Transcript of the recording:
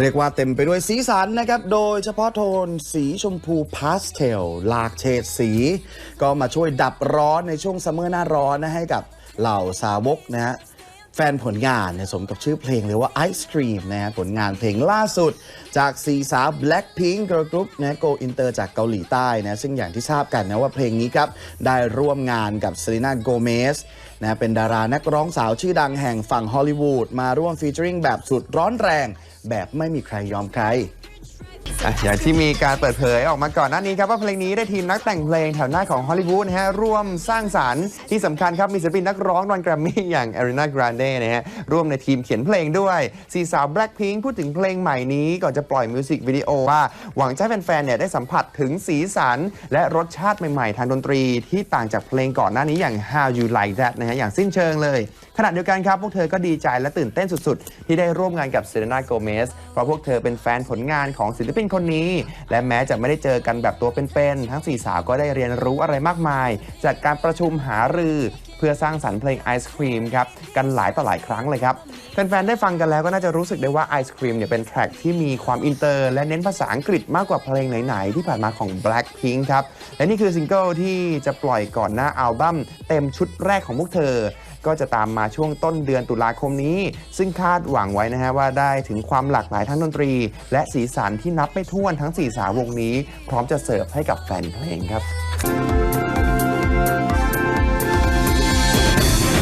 เรียกว่าเต็มไปด้วยสีสันนะครับ โดยเฉพาะโทนสีชมพูพาสเทล หลากเฉดสี ก็มาช่วยดับร้อนในช่วงซัมเมอร์หน้าร้อนนะให้กับเหล่าสาวกนะฮะแฟนผลงานเนี่ยสมกับชื่อเพลงเลยว่า Ice Cream นะฮะผลงานเพลงล่าสุด จากสีสาว Blackpink Girl Group นะ Go Inter จากเกาหลีใต้นะซึ่งอย่างที่ทราบกันนะว่าเพลงนี้ครับ ได้ร่วมงานกับ Selena Gomez นะเป็นดารานักร้องสาวชื่อดังแห่งฝั่งฮอลลีวูดมาร่วมฟีเจอริงแบบสุดร้อนแรง แบบไม่มีใครยอมใครอะอย่างที่มีการเปิดเผยออกมาก่อนหน้านี้ครับว่าเพลงนี้ได้ทีมนักแต่งเพลงแถวหน้าของฮอลลีวูดนะฮะร่วมสร้างสรรค์ที่สำคัญครับมีศิลปินนักร้องรอนแกรมมี่อย่าง Ariana Grande นะฮะร่วมในทีมเขียนเพลงด้วยสีสาว Blackpink พูดถึงเพลงใหม่นี้ก่อนจะปล่อยมิวสิกวิดีโอว่าหวังจะให้แฟนๆเนี่ยได้สัมผัสถึงสีสัน และรสชาติใหม่ๆ ทางดนตรีที่ต่างจากเพลงก่อนหน้านี้อย่าง How You Like That นะฮะอย่างสิ้นเชิงเลย ขณะเดียวกันครับ พวกเธอก็ดีใจและตื่นเต้นสุดๆ ที่ได้ร่วมงานกับเซเลนาโกเมสเพราะพวกเธอเป็นแฟนผลงานของศิลปินคนนี้ และแม้จะไม่ได้เจอกันแบบตัวเป็นๆทั้งสี่สาวก็ได้เรียนรู้อะไรมากมาย จากการประชุมหารือ เพื่อสร้างสรรค์เพลงไอศครีมครับกันหลายต่อหลายครั้งเลยครับแฟนๆได้ฟังกันแล้วก็น่าจะรู้สึกได้ว่าไอศครีมเนี่ยเป็นแทร็กที่มีความอินเตอร์ และเน้นภาษาอังกฤษมากกว่าเพลงไหนๆที่ผ่านมาของ Blackpink ครับและนี่คือซิงเกิลที่จะปล่อยก่อนหน้าอัลบั้มเต็มชุดแรกของพวกเธอ ก็จะตามมาช่วงต้นเดือนตุลาคมนี้ ซึ่งคาดหวังไว้นะฮะว่าได้ถึงความหลากหลายทั้งดนตรี และสีสันที่นับไม่ถ้วนทั้งสี่สาววงนี้ พร้อมจะเสิร์ฟให้กับแฟนเพลงครับ